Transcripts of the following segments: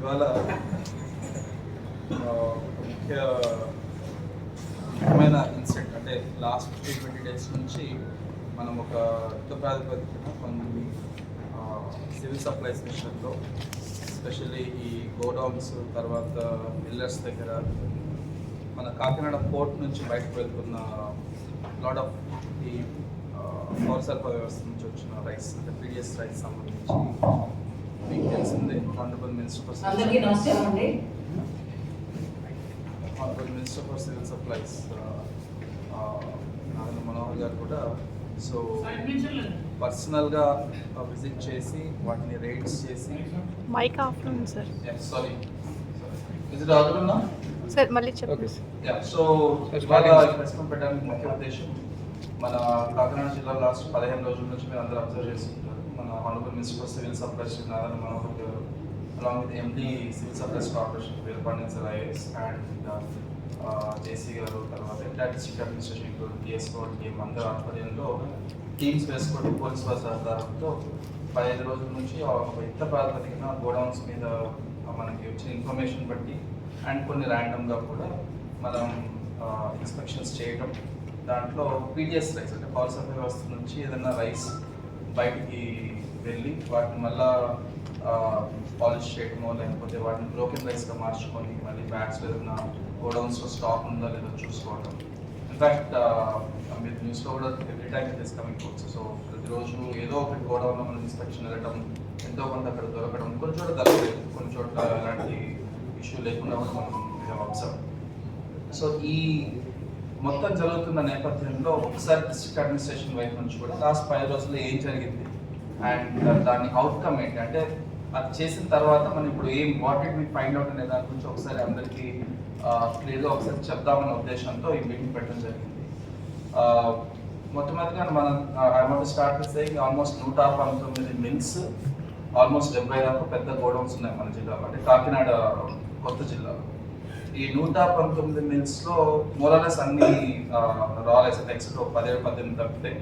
ఇవాళ ముఖ్య ముఖ్యమైన ఇన్సిడెంట్ అంటే లాస్ట్ ఫిఫ్టీ ట్వంటీ డేస్ నుంచి మనం ఒక యుద్ధ ప్రాతిపదికన కొన్ని సివిల్ సప్లైస్ మిషన్లో ఎస్పెషల్లీ ఈ గోడౌన్స్ తర్వాత మిల్లర్స్ దగ్గర మన కాకినాడ పోర్ట్ నుంచి బయటకు వెళ్తున్న లాట్ ఆఫ్ ఈ పౌర సరఫరా వ్యవస్థ నుంచి వచ్చిన రైస్ అంటే పీడిఎస్ రైస్ సంబంధించి మీకు తెలిసిందే. ఆనరబుల్ మినిస్టర్ అందరికీ నమస్కారం అండి. Honourable minister for civil supplies Narayana Manohar garu కూడా. సో పర్సనల్గా విజిట్ చేసి వాటిని రైడ్స్ చేసి. మైక్ ఆఫ్ ఉంది సార్. సారీ విజిట్ ఆదున్నా సార్ మళ్ళీ చెప్పండి. యా సో ఇవాళ ప్రశ్న పెట్టడానికి ముఖ్య ఉద్దేశం మన కాకినాడ జిల్లా లాస్ట్ పదిహేను రోజుల నుంచి మీరు అందరూ అబ్జర్వ్ చేస్తుంటారు. మన honourable minister of civil supplies Narayana Manohar garu along with MD Civil supplies corporation Veerapandian sir IAS and JC garu తర్వాత entire district administration include DSO team అందరి ఆధ్వర్యంలో టీమ్స్ వేసుకోవడం పోలీస్ వారి సహకారంతో పదిహేను రోజుల నుంచి ఒక ప్రాతిపదికన గోడౌన్స్ మీద మనకి వచ్చిన ఇన్ఫర్మేషన్ బట్టి అండ్ కొన్ని ర్యాండమ్గా కూడా మనం ఇన్స్పెక్షన్స్ చేయటం. దాంట్లో పీడిఎస్ రైస్ అంటే పవర్ సప్లై వ్యవస్థ నుంచి ఏదైనా రైస్ బయటికి వెళ్ళి వాటిని మళ్ళీ పాలిష్ చేయడమో లేకపోతే వాటిని బ్రోకెన్ రైస్గా మార్చుకొని మళ్ళీ బ్యాగ్స్ ఏదైనా గోడౌన్స్లో స్టాక్ ఉందా లేదో చూసుకోవడం ఇన్ఫాక్ట్ మీరు న్యూస్లో కూడా every time it is coming foods so ప్రతిరోజు ఏదో ఒకటి గోడౌన్లో మనం ఇన్స్పెక్షన్ వెళ్ళడం ఎంతో కొంత అక్కడ దొరకడం కొన్ని చోట దొరకలేదు కొన్ని చోట ఎలాంటి ఇష్యూ లేకుండా కూడా మనం అబ్జర్వ్ సో ఈ మొత్తం జరుగుతున్న నేపథ్యంలో ఒకసారి డిస్ట్రిక్ట్ అడ్మినిస్ట్రేషన్ వైపు నుంచి కూడా లాస్ట్ ఫైవ్ రోజుల్లో ఏం జరిగింది? అండ్ దాని అవుట్కమ్ ఏంటంటే అది చేసిన తర్వాత మనం ఇప్పుడు ఏం what it me find out అనే దాని గురించి ఒకసారి అందరికీ క్లియర్గా ఒకసారి చెప్దామనే ఉద్దేశంతో ఈ మీటింగ్ పెట్టడం జరిగింది. మొట్టమొదటిగా మనం ఐ వాంట్ స్టార్ట్ చేస్తే ఆల్మోస్ట్ నూట పంతొమ్మిది మిల్స్ ఆల్మోస్ట్ డెబ్బై దాకా పెద్ద గోడౌన్స్ ఉన్నాయి మన జిల్లాలో అంటే కాకినాడ కొత్త జిల్లాలో. ఈ నూట పంతొమ్మిది మిల్స్లో మోరలెస్ అన్ని రా రైస్ ఒక పదిహేడు పద్దెనిమిది తప్పితే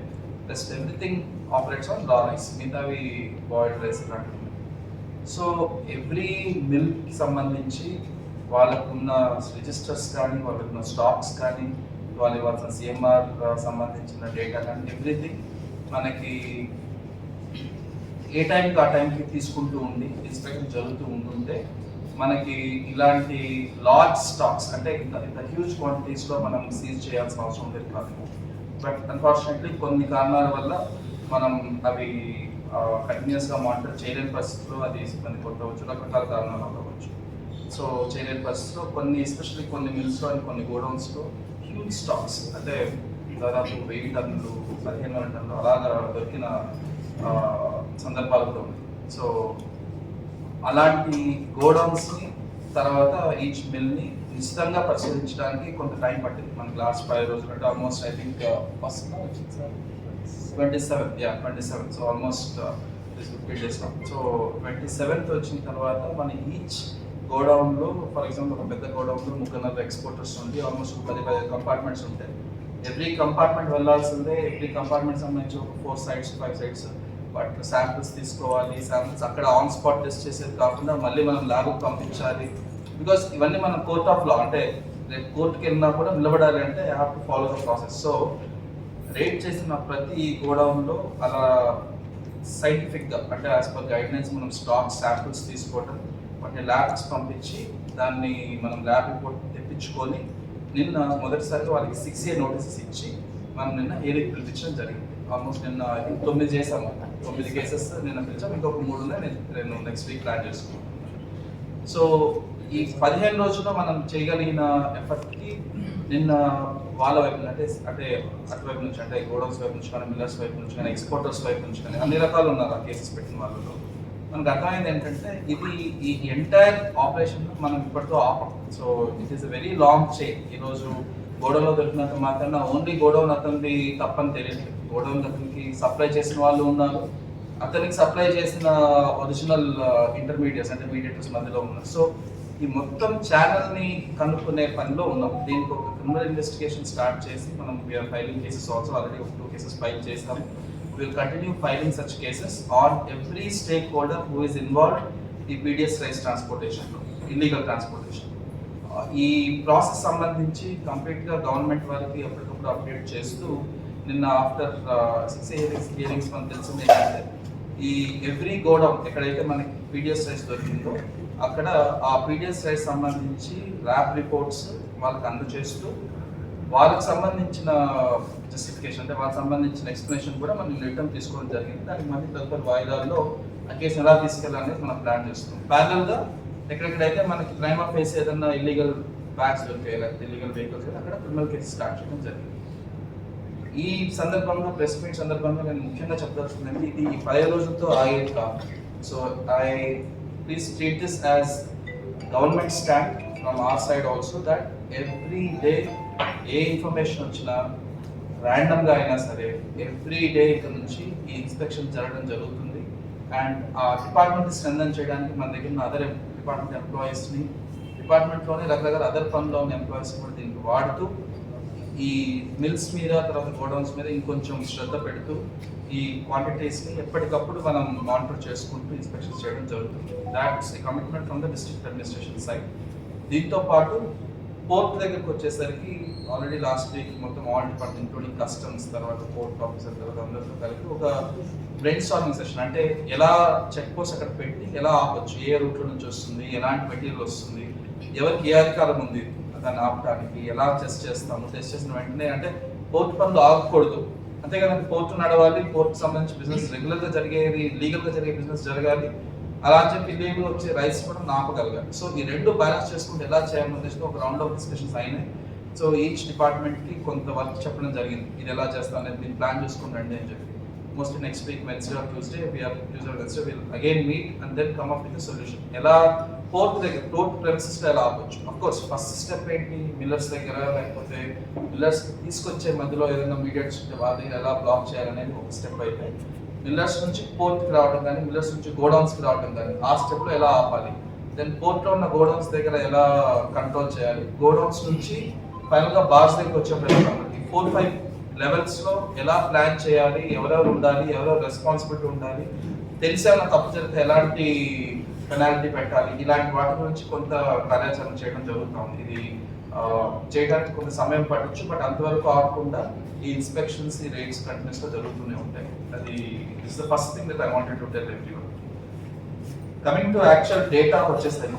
just everything operates on raw rice మిగతావి బాయిల్డ్ రైస్ ఇలాంటివి సో ఎవ్రీ మిల్క్ సంబంధించి వాళ్ళకున్న రిజిస్టర్స్ కానీ వాళ్ళకున్న స్టాక్స్ కానీ వాళ్ళు ఇవ్వాల్సిన సిఎంఆర్ సంబంధించిన డేటా కానీ ఎవ్రీథింగ్ మనకి ఏ టైంకి ఆ టైంకి తీసుకుంటూ ఉండి ఇన్స్పెక్షన్ జరుగుతూ ఉంటుంటే మనకి ఇలాంటి లార్జ్ స్టాక్స్ అంటే ఇంత ఇంత హ్యూజ్ క్వాంటిటీస్లో మనం సీజ్ చేయాల్సిన అవసరం లేదు కాదు. బట్ అన్ఫార్చునేట్లీ కొన్ని కారణాల వల్ల మనం అవి కంటిన్యూస్గా మానిటర్ చేయలేని పరిస్థితుల్లో అది ఇబ్బంది కొట్టవచ్చు రకరకాల కారణాలు అవ్వచ్చు. సో చేయలేని పరిస్థితిలో కొన్ని ఎస్పెషల్లీ కొన్ని మిల్స్లో అండ్ కొన్ని గోడౌన్స్లో హ్యూజ్ స్టాక్స్ అంటే దాదాపు వెయ్యి టన్నులు పదిహేను వందల టన్నులు అలాగా దొరికిన సందర్భాలు కూడా ఉన్నాయి. సో అలాంటి గోడౌన్స్ని తర్వాత ఈచ్ మిల్ని నిశ్చితంగా పరిశీలించడానికి కొంత టైం పట్టింది. మనకి లాస్ట్ ఫైవ్ రోజులు అంటే almost I think first twenty seven yeah twenty seven so almost fifteen days so twenty seventh వచ్చిన తర్వాత మన ఈచ్ గోడౌన్లో ఫర్ ఎగ్జాంపుల్ ఒక పెద్ద గోడౌన్లో ముగ్గురు నలభై ఎక్స్పోర్టర్స్ ఉంది ఆల్మోస్ట్ ఒక పది పది కంపార్ట్మెంట్స్ ఉంటాయి. ఎవ్రీ కంపార్ట్మెంట్ వెళ్ళాల్సిందే ఎవ్రీ కంపార్ట్మెంట్ సంబంధించి ఒక four sides five sides but samples తీసుకోవాలి శాంపిల్స్ అక్కడ ఆన్ స్పాట్ టెస్ట్ చేసేది కాకుండా మళ్ళీ మనం ల్యాబ్కి పంపించాలి. బికాస్ ఇవన్నీ మనం కోర్ట్ ఆఫ్ లా అంటే రేపు కోర్టుకి వెళ్ళినా కూడా నిలబడాలి అంటే I have to follow the process so rate చేసిన ప్రతి గోడౌన్లో అలా సైంటిఫిక్గా అంటే యాజ్ పర్ గైడ్లైన్స్ మనం స్టాక్ శాంపిల్స్ తీసుకోవడం వాటిని ల్యాబ్స్ పంపించి దాన్ని మనం ల్యాబ్ రిపోర్ట్ తెప్పించుకొని నిన్న మొదటిసారి వాళ్ళకి సిక్స్ ఏ నోటీసెస్ ఇచ్చి మనం నిన్న ఏరియా పిలిపించడం జరిగింది. ఆల్మోస్ట్ నిన్న తొమ్మిది చేసాము తొమ్మిది కేసెస్ నిన్న పిలిచాం ఇంకొక మూడు ఉన్నాయి నేను నేను నెక్స్ట్ వీక్ ప్లాన్ చేసుకున్నాను సో ఈ పదిహేను రోజుల్లో మనం చేయగలిగిన ఎఫర్ట్కి నిన్న వాళ్ళ వైపు నుంచి అంటే అంటే అటువైపు నుంచి అంటే గోడౌన్స్ వైపు నుంచి కానీ మిల్లర్స్ వైపు నుంచి కానీ ఎక్స్పోర్టర్స్ వైపు నుంచి కానీ అన్ని రకాలు ఉన్నారు ఆ కేసెస్ పెట్టిన వాళ్ళలో. మనకు అర్థమైంది ఏంటంటే ఇది ఈ ఎంటైర్ ఆపరేషన్ మనం ఇప్పటితో ఆపం. So it is a very long chain ఈరోజు గోడౌన్లో దొరికినంత మాత్రాన ఓన్లీ గోడౌన్ అతనిది తప్పని తెలియదు. గోడౌన్ అతనికి సప్లై చేసిన వాళ్ళు ఉన్నారు. అతనికి సప్లై చేసిన ఒరిజినల్ ఇంటర్మీడియట్స్ అంటే మీడియేటర్స్ మధ్యలో ఉన్నారు. సో ఈ మొత్తం ఛానల్ని కనుక్కునే పనిలో ఉన్నాం. దీనికి ఒక క్రిమినల్ ఇన్వెస్టిగేషన్ స్టార్ట్ చేసి మనం ఫైలింగ్ కేసెస్ ఆల్సో ఆల్రెడీ ఒక టూ కేసెస్ ఫైల్ చేసాము will continue filing such cases on every stakeholder who is involved ఈ PDS rice transportation illegal transportation ఈ ప్రాసెస్ సంబంధించి కంప్లీట్గా గవర్నమెంట్ వారికి అప్పటికప్పుడు అప్డేట్ చేస్తూ నిన్న ఆఫ్టర్ సిక్స్ హియరింగ్స్ హియరింగ్స్ మనకు తెలిసింది ఏంటంటే ఈ ఎవ్రీ గోడౌన్ ఎక్కడైతే మనకి పీడిఎస్ రైస్ దొరికిందో అక్కడ ఆ పీడిఎస్ రైస్ సంబంధించి ల్యాబ్ రిపోర్ట్స్ వాళ్ళకి అందచేస్తూ వాళ్ళకి సంబంధించిన జస్టిఫికేషన్ అంటే వాళ్ళకి సంబంధించిన ఎక్స్ప్లెనేషన్ కూడా మనం రిటర్న్ తీసుకోవడం జరిగింది. దానికి మళ్ళీ తదుపరి వాయిదాల్లో ఆ కేసు ఎలా తీసుకెళ్ళాలనేది మనం ప్లాన్ చేస్తున్నాం. ప్యారల్గా ఎక్కడెక్కడైతే మనకి క్రైమ్ ఆఫ్ ఫేస్ ఏదన్నా ఇల్లీగల్ బ్యాగ్స్ దొరికాయి లేకపోతే ఇల్లీగల్ వెహికల్స్ అక్కడ క్రిమినల్ కేసు స్టార్ట్ చేయడం జరిగింది. ఈ సందర్భంగా ప్రెస్ మీట్ సందర్భంగా నేను ముఖ్యంగా చెప్పదలుచుకుందంటే ఇది ఈ పది రోజులతో ఆగేది కాదు. So I please treat this as government stand from our side also that every day a information వచ్చినా ర్యాండమ్గా అయినా సరే ఎవ్రీ డే ఇక్కడ నుంచి ఈ ఇన్స్పెక్షన్ జరగడం జరుగుతుంది. అండ్ ఆ డిపార్ట్మెంట్ స్ట్రెంథన్ చేయడానికి మన దగ్గర ఉన్న అదర్ డిపార్ట్మెంట్ ఎంప్లాయీస్ని డిపార్ట్మెంట్లోనే రకరకాల అదర్ పనుల్లో ఉన్న ఎంప్లాయీస్ కూడా దీనికి వాడుతూ ఈ మిల్స్ మీద తర్వాత గోడౌన్స్ మీద ఇంకొంచెం శ్రద్ధ పెడుతూ ఈ క్వాంటిటీస్ని ఎప్పటికప్పుడు మనం మానిటర్ చేసుకుంటూ ఇన్స్పెక్షన్ చేయడం జరుగుతుంది. That's a commitment from the district administration side దీంతో పాటు పోర్ట్ దగ్గరకు వచ్చేసరికి ఆల్రెడీ లాస్ట్ వీక్ మొత్తం ఆల్ డిపార్ట్మెంట్ ఇంక్లూడింగ్ కస్టమ్స్ తర్వాత పోర్ట్ ఆఫీసర్ తర్వాత అందరితో కలిపి ఒక బ్రెయిన్ స్టార్మింగ్ సెషన్ అంటే ఎలా చెక్ పోస్ట్ అక్కడ పెట్టి ఎలా ఆపచ్చు? ఏ రూట్లో నుంచి వస్తుంది? ఎలాంటి మెటీరియల్ వస్తుంది? ఎవరికి ఏ అధికారం ఉంది? దాన్ని ఆపడానికి ఎలా టెస్ట్ చేస్తాము టెస్ట్ చేసిన వెంటనే అంటే పోర్ట్ పనులు ఆగకూడదు. అంతేకాదు పోర్ట్ నడవాలి పోర్ట్ సంబంధించి బిజినెస్ రెగ్యులర్గా జరిగేది లీగల్గా జరిగే బిజినెస్ జరగాలి అలా అని చెప్పి లీగల్ వచ్చే రైట్స్ కూడా నాపగలగాలి. సో ఈ రెండు బ్యాలెన్స్ చేసుకుంటే ఎలా చేయాలని ఒక రౌండ్ ఆఫ్ డిస్కషన్స్ అయినాయి. సో ఈచ్ డిపార్ట్మెంట్కి కొంత వర్క్ చెప్పడం జరిగింది. ఇది ఎలా చేస్తాం అనేది మీరు ప్లాన్ చేసుకుంటండి అని చెప్పి. Mostly next week Wednesday or Tuesday we are Tuesday Wednesday will again meet and then come up with solution ఎలా ఫోర్త్ దగ్గర పోర్ట్ ప్రెమిసెస్ ఎలా ఆపొచ్చు అఫ్ కోర్స్ ఫస్ట్ స్టెప్ ఏంటి? మిల్లర్స్ దగ్గర లేకపోతే మిల్లర్స్ తీసుకొచ్చే మధ్యలో ఏదైనా మీడియట్స్ ఉంటే వాళ్ళ దగ్గర ఎలా బ్లాక్ చేయాలనేది ఒక స్టెప్ అయితే మిల్లర్స్ నుంచి పోర్ట్కి రావడం కానీ మిల్లర్స్ నుంచి గోడౌన్స్కి రావడం కానీ ఆ స్టెప్లో ఎలా ఆపాలి? దెన్ పోర్ట్లో ఉన్న గోడౌన్స్ దగ్గర ఎలా కంట్రోల్ చేయాలి? గోడౌన్స్ నుంచి ఫైనల్గా బార్స్ బార్స్ దగ్గర వచ్చేప్పటికి ఫోర్ ఫైవ్ లెవెల్స్లో ఎలా ప్లాన్ చేయాలి? ఎవరెవరు ఉండాలి? ఎవరెవరు రెస్పాన్సిబిలిటీ ఉండాలి? తెలిసి ఏమైనా తప్పు జరిగితే ఎలాంటి పెనాల్టీ పెట్టాలి. ఇలాంటి వాటి గురించి కొంత కార్యాచరణ చేయడం జరుగుతుంది ఇది చేయడానికి కొంత సమయం పట్టొచ్చు బట్ అంతవరకు ఆగకుండా ఈ ఇన్స్పెక్షన్స్ ఈ రేట్స్ కంటిన్యూస్గా జరుగుతూనే ఉంటాయి. అది is the first thing that I wanted to tell everyone coming to actual data వచ్చేసరికి